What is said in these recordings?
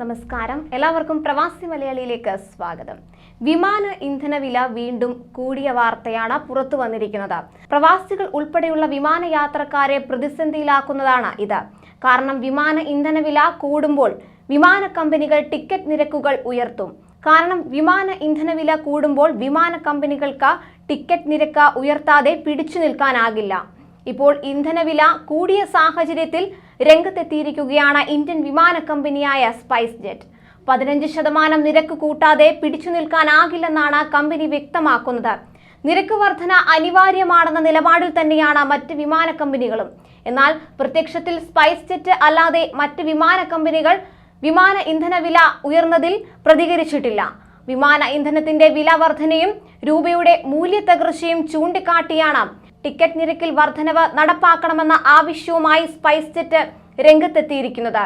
നമസ്കാരം. എല്ലാവർക്കും പ്രവാസി മലയാളിയിലേക്ക് സ്വാഗതം. വിമാന ഇന്ധന വില വീണ്ടും കൂടിയ വാർത്തയാണ് പുറത്തു വന്നിരിക്കുന്നത്. പ്രവാസികൾ ഉൾപ്പെടെയുള്ള വിമാന യാത്രക്കാരെ പ്രതിസന്ധിയിലാക്കുന്നതാണ് ഇത്. കാരണം വിമാന ഇന്ധന വില കൂടുമ്പോൾ വിമാന കമ്പനികൾ ടിക്കറ്റ് നിരക്കുകൾ ഉയർത്തും. കാരണം വിമാന ഇന്ധന വില കൂടുമ്പോൾ വിമാന കമ്പനികൾക്ക് ടിക്കറ്റ് നിരക്ക് ഉയർത്താതെ പിടിച്ചു നിൽക്കാനാകില്ല. ഇപ്പോൾ ഇന്ധനവില കൂടിയ സാഹചര്യത്തിൽ രംഗത്തെത്തിയിരിക്കുകയാണ് ഇന്ത്യൻ വിമാന കമ്പനിയായ സ്പൈസ് ജെറ്റ്. പതിനഞ്ച് ശതമാനം നിരക്ക് കൂട്ടാതെ പിടിച്ചു നിൽക്കാനാകില്ലെന്നാണ് കമ്പനി വ്യക്തമാക്കുന്നത്. നിരക്ക് വർധന അനിവാര്യമാണെന്ന നിലപാടിൽ തന്നെയാണ് മറ്റ് വിമാന കമ്പനികളും. എന്നാൽ പ്രത്യക്ഷത്തിൽ സ്പൈസ് ജെറ്റ് അല്ലാതെ മറ്റ് വിമാന കമ്പനികൾ വിമാന ഇന്ധന വില ഉയർന്നതിൽ പ്രതികരിച്ചിട്ടില്ല. വിമാന ഇന്ധനത്തിന്റെ വില വർധനയും രൂപയുടെ മൂല്യത്തകർച്ചയും ചൂണ്ടിക്കാട്ടിയാണ് ടിക്കറ്റ് നിരക്കിൽ വർധനവ് നടപ്പാക്കണമെന്ന ആവശ്യവുമായി സ്പൈസ് ജെറ്റ് രംഗത്തെത്തിയിരിക്കുന്നത്.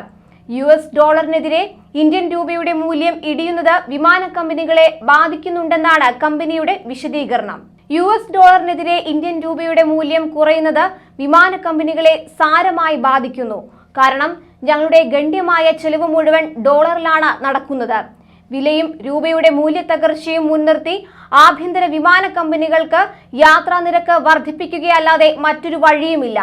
യു എസ് ഡോളറിനെതിരെ ഇന്ത്യൻ രൂപയുടെ മൂല്യം ഇടിയുന്നത് വിമാന കമ്പനികളെ ബാധിക്കുന്നുണ്ടെന്നാണ് കമ്പനിയുടെ വിശദീകരണം. യു എസ് ഡോളറിനെതിരെ ഇന്ത്യൻ രൂപയുടെ മൂല്യം കുറയുന്നത് വിമാന കമ്പനികളെ സാരമായി ബാധിക്കുന്നു. കാരണം ഞങ്ങളുടെ ഗണ്യമായ ചെലവ് മുഴുവൻ ഡോളറിലാണ് നടക്കുന്നത്. വിലയും രൂപയുടെ മൂല്യത്തകർച്ചയും മുൻനിർത്തി ആഭ്യന്തര വിമാന കമ്പനികൾക്ക് യാത്രാ നിരക്ക് വർദ്ധിപ്പിക്കുകയല്ലാതെ മറ്റൊരു വഴിയുമില്ല.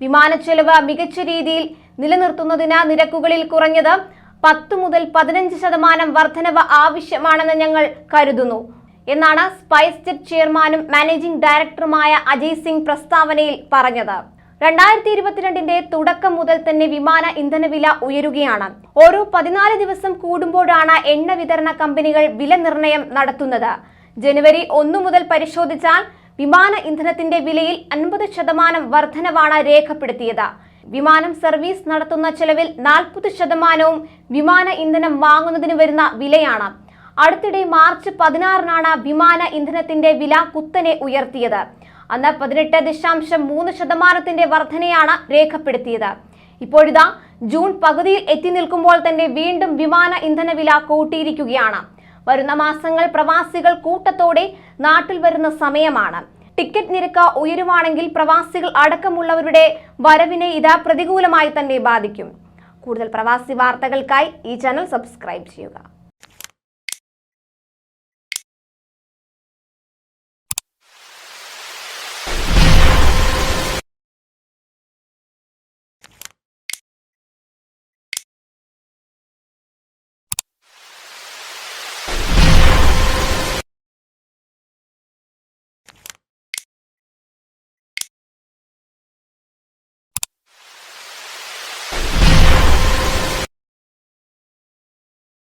വിമാന ചെലവ് മികച്ച രീതിയിൽ നിലനിർത്തുന്നതിന് നിരക്കുകളിൽ കുറഞ്ഞത് പത്ത് മുതൽ പതിനഞ്ച് ശതമാനം വർധനവ് ആവശ്യമാണെന്ന് ഞങ്ങൾ കരുതുന്നു. എന്നാണ് സ്പൈസ് ജെറ്റ് ചെയർമാനും മാനേജിംഗ് ഡയറക്ടറുമായ അജയ് സിംഗ് പ്രസ്താവനയിൽ പറഞ്ഞത്. രണ്ടായിരത്തി ഇരുപത്തിരണ്ടിന്റെ തുടക്കം മുതൽ തന്നെ വിമാന ഇന്ധന വില ഉയരുകയാണ്. ഓരോ പതിനാല് ദിവസം കൂടുമ്പോഴാണ് എണ്ണ വിതരണ കമ്പനികൾ വില നിർണയം നടത്തുന്നത്. ജനുവരി ഒന്നു മുതൽ പരിശോധിച്ചാൽ വിമാന ഇന്ധനത്തിന്റെ വിലയിൽ അൻപത് ശതമാനം വർധനവാണ് രേഖപ്പെടുത്തിയത്. വിമാനം സർവീസ് നടത്തുന്ന ചെലവിൽ നാൽപ്പത് ശതമാനവും വിമാന ഇന്ധനം വാങ്ങുന്നതിന് വരുന്ന വിലയാണ്. അടുത്തിടെ മാർച്ച് പതിനാറിനാണ് വിമാന ഇന്ധനത്തിന്റെ വില കുത്തനെ ഉയർത്തിയത്. അന്ന് പതിനെട്ട് ദശാംശം മൂന്ന് ശതമാനത്തിന്റെ വർധനയാണ് രേഖപ്പെടുത്തിയത്. ഇപ്പോഴിതാ ജൂൺ പകുതിയിൽ എത്തി നിൽക്കുമ്പോൾ തന്നെ വീണ്ടും വിമാന ഇന്ധന വില കൂട്ടിയിരിക്കുകയാണ്. വരുന്ന മാസങ്ങൾ പ്രവാസികൾ കൂട്ടത്തോടെ നാട്ടിൽ വരുന്ന സമയമാണ്. ടിക്കറ്റ് നിരക്ക് ഉയരുവാണെങ്കിൽ പ്രവാസികൾ അടക്കമുള്ളവരുടെ വരവിനെ ഇത് പ്രതികൂലമായി തന്നെ ബാധിക്കും. കൂടുതൽ പ്രവാസി വാർത്തകൾക്കായി ഈ ചാനൽ സബ്സ്ക്രൈബ് ചെയ്യുക.